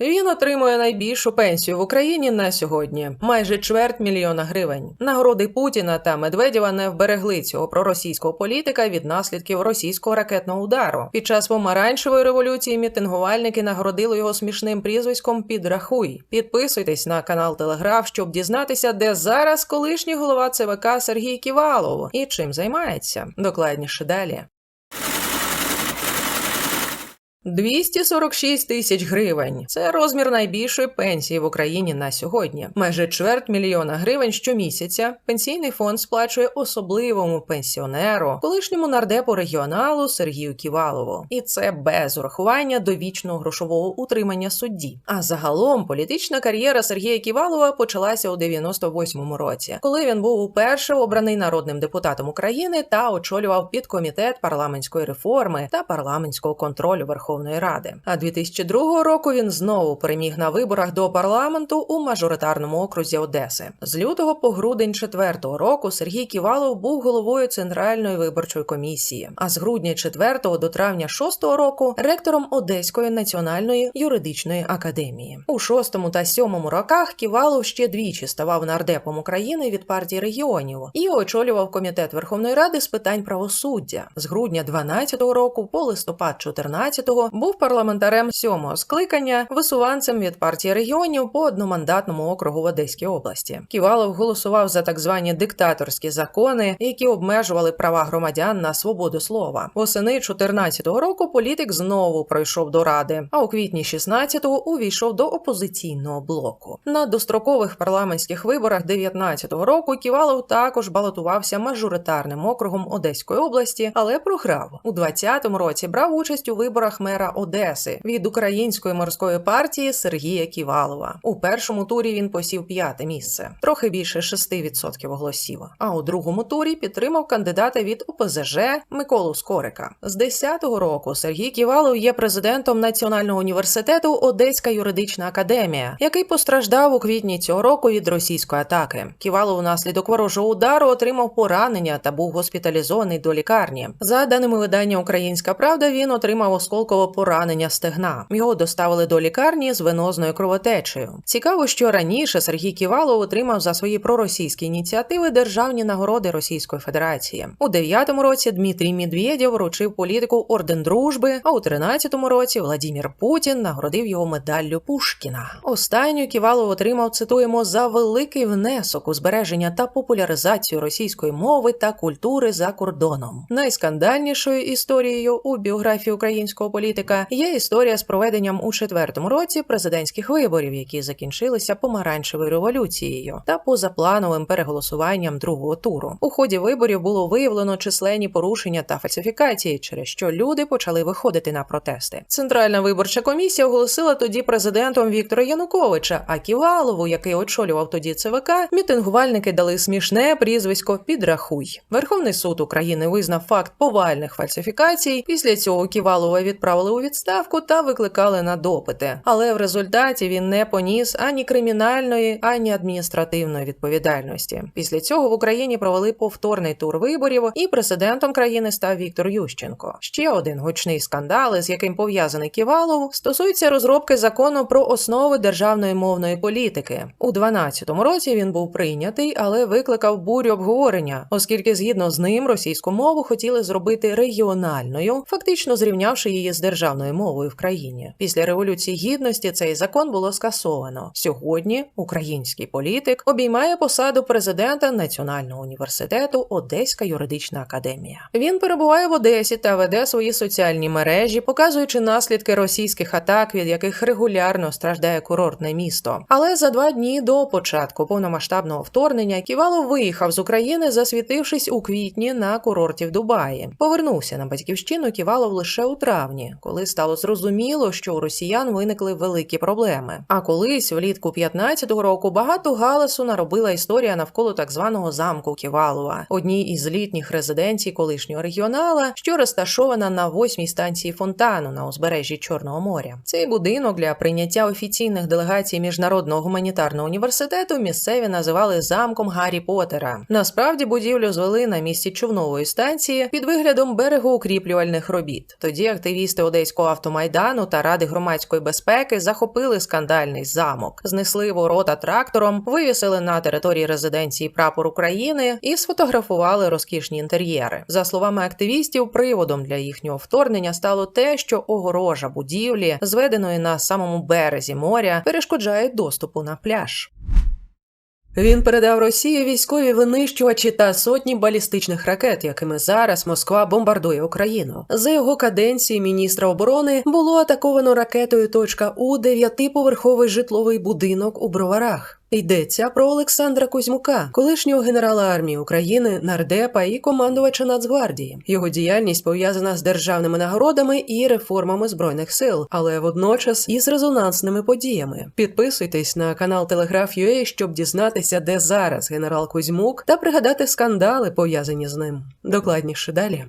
Він отримує найбільшу пенсію в Україні на сьогодні майже чверть мільйона гривень. Нагороди Путіна та Медведєва не вберегли цього проросійського політика від наслідків російського ракетного удару. Під час помаранчевої революції мітингувальники нагородили його смішним прізвиськом Підрахуй. Підписуйтесь на канал Телеграф, щоб дізнатися, де зараз колишній голова ЦВК Сергій Ківалов і чим займається. Докладніше далі. 246 тисяч гривень. Це розмір найбільшої пенсії в Україні на сьогодні. Майже чверть мільйона гривень щомісяця пенсійний фонд сплачує особливому пенсіонеру, колишньому нардепу регіоналу Сергію Ківалову. І це без урахування довічного грошового утримання судді. А загалом політична кар'єра Сергія Ківалова почалася у 98-му році, коли він був уперше обраний народним депутатом України та очолював підкомітет парламентської реформи та парламентського контролю Верховної Ради. А 2002 року він знову переміг на виборах до парламенту у мажоритарному окрузі Одеси. З лютого по грудень четвертого року Сергій Ківалов був головою центральної виборчої комісії. А з грудня 4 до травня 6 року ректором Одеської національної юридичної академії. У шостому та сьомому роках Ківалов ще двічі ставав нардепом України від партії регіонів і очолював комітет Верховної Ради з питань правосуддя. З грудня 12 року по листопад 14 був парламентарем сьомого скликання, висуванцем від партії регіонів по одномандатному округу в Одеській області. Ківалов голосував за так звані диктаторські закони, які обмежували права громадян на свободу слова. Восени 14-го року політик знову пройшов до ради, а у квітні 16-го увійшов до опозиційного блоку. На дострокових парламентських виборах 19-го року Ківалов також балотувався мажоритарним округом Одеської області, але програв у 20-му році. Брав участь у виборах мера Одеси від української морської партії Сергія Ківалова. У першому турі він посів п'яте місце, трохи більше 6% голосів. А у другому турі підтримав кандидата від ОПЗЖ Миколу Скорика. З 10-го року Сергій Ківалов є президентом Національного університету Одеська юридична академія, який постраждав у квітні цього року від російської атаки. Ківалов унаслідок ворожого удару отримав поранення та був госпіталізований до лікарні. За даними видання Українська Правда, він отримав осколкове поранення стегна. Його доставили до лікарні з венозною кровотечею. Цікаво, що раніше Сергій Ківалов отримав за свої проросійські ініціативи державні нагороди Російської Федерації. У 9-му році Дмитрій Медведєв вручив політику орден дружби. А у 13-му році Владімір Путін нагородив його медаллю Пушкіна. Останню Ківалов отримав цитуємо за великий внесок у збереження та популяризацію російської мови та культури за кордоном. Найскандальнішою історією у біографії українського політика є історія з проведенням у четвертому році президентських виборів, які закінчилися помаранчевою революцією та позаплановим переголосуванням другого туру. У ході виборів було виявлено численні порушення та фальсифікації, через що люди почали виходити на протести. Центральна виборча комісія оголосила тоді президентом Віктора Януковича, а Ківалову, який очолював тоді ЦВК, мітингувальники дали смішне прізвисько Підрахуй. Верховний суд України визнав факт повальних фальсифікацій. Після цього Ківалова відправили у відставку та викликали на допити. Але в результаті він не поніс ані кримінальної, ані адміністративної відповідальності. Після цього в Україні провели повторний тур виборів, і президентом країни став Віктор Ющенко. Ще один гучний скандал, з яким пов'язаний Ківалов, стосується розробки закону про основи державної мовної політики. У 12-му році він був прийнятий, але викликав бурю обговорення, оскільки згідно з ним російську мову хотіли зробити регіональною, фактично зрівнявши її з державною мовою в країні. Після революції гідності цей закон було скасовано. Сьогодні український політик обіймає посаду президента Національного університету Одеська юридична академія. Він перебуває в Одесі та веде свої соціальні мережі, показуючи наслідки російських атак, від яких регулярно страждає курортне місто. Але за два дні до початку повномасштабного вторгнення Ківалов виїхав з України, засвітившись у квітні на курорті в Дубаї. Повернувся на батьківщину Ківалов лише у травні, коли стало зрозуміло, що у росіян виникли великі проблеми. А колись, влітку 15-го року, багато галасу наробила історія навколо так званого замку Ківалова, одній із літніх резиденцій колишнього регіонала, що розташована на восьмій станції фонтану на узбережжі Чорного моря. Цей будинок для прийняття офіційних делегацій міжнародного гуманітарного університету місцеві називали замком Гаррі Поттера. Насправді будівлю звели на місці човнової станції під виглядом берегоукріплювальних робіт. Тоді активісти активісти Одеського автомайдану та Ради громадської безпеки захопили скандальний замок, знесли ворота трактором, вивісили на території резиденції прапор України і сфотографували розкішні інтер'єри. За словами активістів, приводом для їхнього вторгнення стало те, що огорожа будівлі, зведеної на самому березі моря, перешкоджає доступу на пляж. Він передав Росії військові винищувачі та сотні балістичних ракет, якими зараз Москва бомбардує Україну. За його каденції міністра оборони було атаковано ракетою Точка «У» дев'ятиповерховий житловий будинок у Броварах. Йдеться про Олександра Кузьмука, колишнього генерала армії України, нардепа і командувача Нацгвардії. Його діяльність пов'язана з державними нагородами і реформами збройних сил, але водночас із резонансними подіями. Підписуйтесь на канал Телеграф.ua, щоб дізнатися, де зараз генерал Кузьмук, та пригадати скандали пов'язані з ним. Докладніше далі.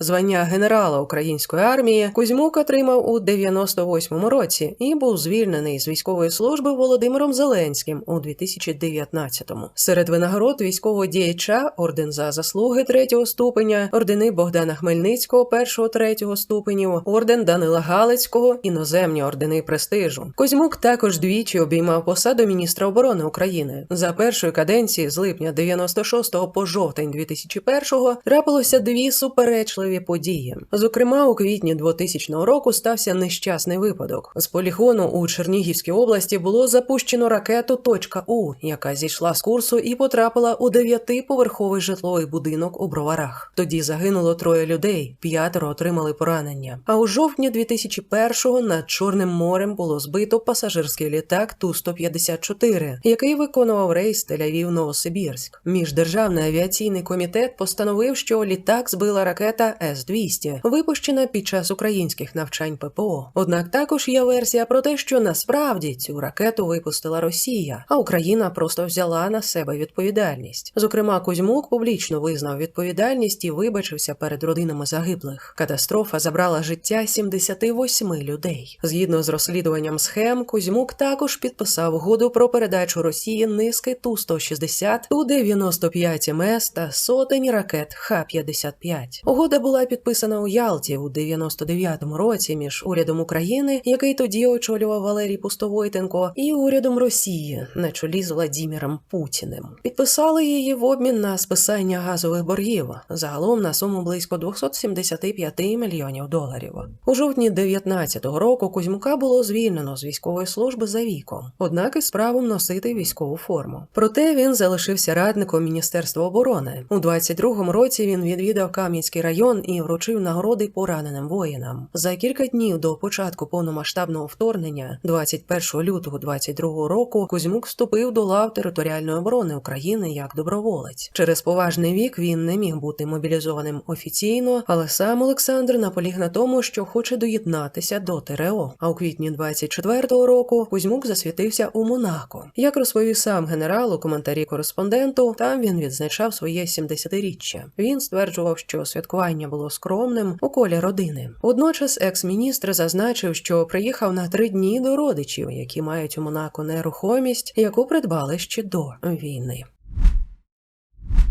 Звання генерала української армії Кузьмук отримав у 98-му році і був звільнений з військової служби Володимиром Зеленським у 2019-му. Серед винагород військового діяча орден за заслуги третього ступеня, ордени Богдана Хмельницького першого третього ступенів, орден Данила Галицького, іноземні ордени престижу. Кузьмук також двічі обіймав посаду міністра оборони України. За першої каденції з липня 96-го по жовтень 2001-го трапилося дві суперечливі важливі події. Зокрема, у квітні 2000 року стався нещасний випадок. З полігону у Чернігівській області було запущено ракету «Точка У», яка зійшла з курсу і потрапила у дев'ятиповерховий житловий будинок у броварах. Тоді загинуло троє людей, п'ятеро отримали поранення. А у жовтні 2001-го над Чорним морем було збито пасажирський літак Ту 154 який виконував рейс Тель-Авів Новосибірськ. Міждержавний авіаційний комітет постановив, що літак збила ракета С-200, випущена під час українських навчань ППО. Однак також є версія про те, що насправді цю ракету випустила Росія, а Україна просто взяла на себе відповідальність. Зокрема, Кузьмук публічно визнав відповідальність і вибачився перед родинами загиблих. Катастрофа забрала життя 78 людей. Згідно з розслідуванням схем, Кузьмук також підписав угоду про передачу Росії низки ту 160 ту 95 МС та сотень ракет Х-55. Угода була підписана у Ялті у 99-му році між урядом України, який тоді очолював Валерій Пустовойтенко, і урядом Росії на чолі з Владіміром Путіним. Підписали її в обмін на списання газових боргів загалом на суму близько 275 мільйонів доларів. У жовтні 19-го року Кузьмука було звільнено з військової служби за віком, однак із правом носити військову форму. Проте він залишився радником Міністерства оборони. У 22-му році він відвідав Кам'янський район і вручив нагороди пораненим воїнам. За кілька днів до початку повномасштабного вторгнення, 21 лютого 22 року, Кузьмук вступив до лав територіальної оборони України як доброволець. Через поважний вік він не міг бути мобілізованим офіційно, але сам Олександр наполіг на тому, що хоче доєднатися до ТРО. А у квітні 24-го року Кузьмук засвітився у Монако. Як розповів сам генерал у коментарі кореспонденту, там він відзначав своє 70-річчя. Він стверджував, що святкування було скромним у колі родини. Водночас екс-міністр зазначив, що приїхав на три дні до родичів, які мають у Монако нерухомість, яку придбали ще до війни.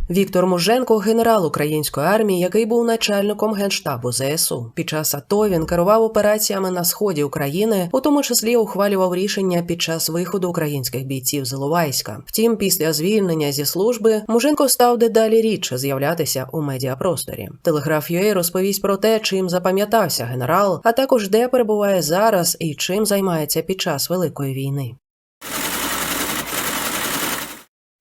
Віктор Муженко, генерал української армії, який був начальником генштабу ЗСУ. Під час АТО він керував операціями на сході України, у тому числі ухвалював рішення під час виходу українських бійців з Іловайська. Втім, після звільнення зі служби Муженко став дедалі рідше з'являтися у медіапросторі. Телеграф UA розповість про те, чим запам'ятався генерал, а також де перебуває зараз і чим займається під час великої війни.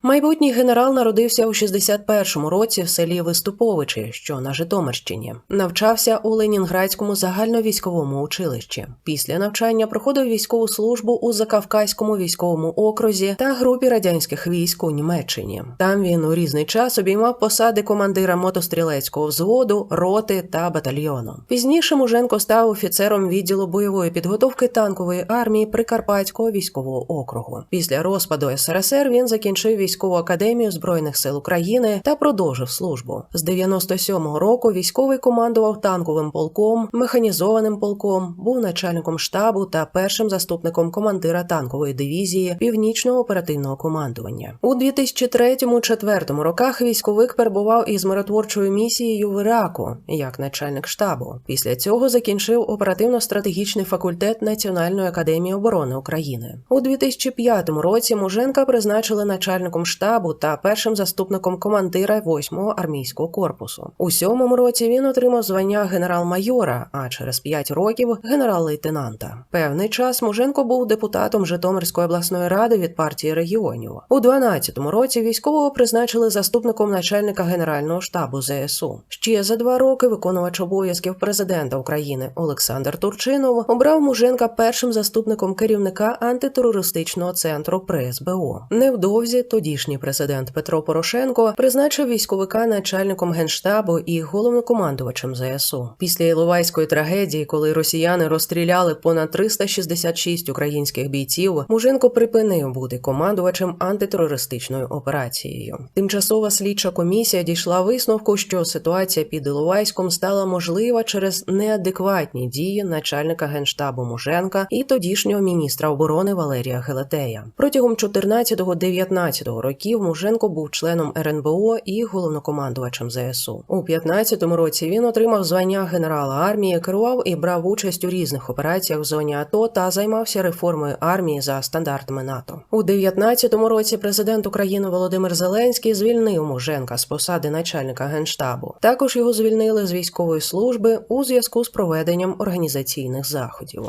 Майбутній генерал народився у 61-му році в селі Виступовичі, що на Житомирщині. Навчався у Ленінградському загальновійськовому училищі. Після навчання проходив військову службу у Закавказькому військовому окрузі та групі радянських військ у Німеччині. Там він у різний час обіймав посади командира мотострілецького взводу, роти та батальйону. Пізніше Муженко став офіцером відділу бойової підготовки танкової армії Прикарпатського військового округу. Після розпаду СРСР він закінчив військову військову академію збройних сил України та продовжив службу. З 97-го року військовий командував танковим полком, механізованим полком, був начальником штабу та першим заступником командира танкової дивізії північного оперативного командування. У 2003-2004 роках військовик перебував із миротворчою місією в Іраку як начальник штабу. Після цього закінчив оперативно-стратегічний факультет Національної академії оборони України. У 2005 році Муженка призначили начальником штабу та першим заступником командира 8-го армійського корпусу. У сьомому році він отримав звання генерал-майора, а через 5 років генерал-лейтенанта. Певний час Муженко був депутатом Житомирської обласної ради від партії регіонів. У 12-му році військового призначили заступником начальника генерального штабу ЗСУ. Ще за два роки виконувач обов'язків президента України Олександр Турчинов обрав Муженка першим заступником керівника антитерористичного центру при СБУ. Невдовзі тодішній президент Петро Порошенко призначив військовика начальником генштабу і головнокомандувачем ЗСУ. Після Іловайської трагедії, коли росіяни розстріляли понад 366 українських бійців, Муженко припинив бути командувачем антитерористичною операцією. Тимчасова слідча комісія дійшла висновку, що ситуація під Іловайськом стала можлива через неадекватні дії начальника генштабу Муженка і тодішнього міністра оборони Валерія Гелетея. Протягом 14-19 років Муженко був членом РНБО і головнокомандувачем ЗСУ. У 15-му році він отримав звання генерала армії, керував і брав участь у різних операціях в зоні АТО та займався реформою армії за стандартами НАТО. У 19-му році президент України Володимир Зеленський звільнив Муженка з посади начальника генштабу. Також його звільнили з військової служби у зв'язку з проведенням організаційних заходів.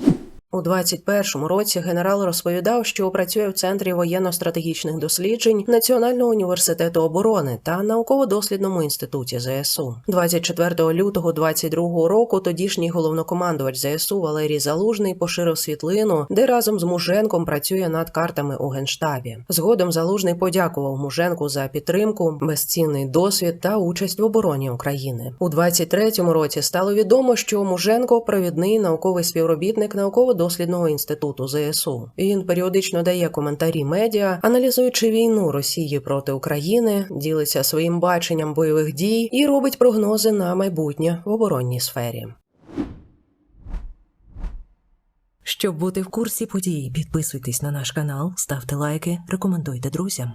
У 21-му році генерал розповідав, що працює в центрі воєнно-стратегічних досліджень Національного університету оборони та науково-дослідному інституті ЗСУ. 24 лютого 22 року тодішній головнокомандувач ЗСУ Валерій Залужний поширив світлину, де разом з Муженком працює над картами у генштабі. Згодом Залужний подякував Муженку за підтримку, безцінний досвід та участь в обороні України. У 23-му році стало відомо, що Муженко провідний науковий співробітник науково дослідного інституту ЗСУ. Він періодично дає коментарі медіа, аналізуючи війну Росії проти України, ділиться своїм баченням бойових дій і робить прогнози на майбутнє в оборонній сфері. Щоб бути в курсі подій, підписуйтесь на наш канал, ставте лайки, рекомендуйте друзям.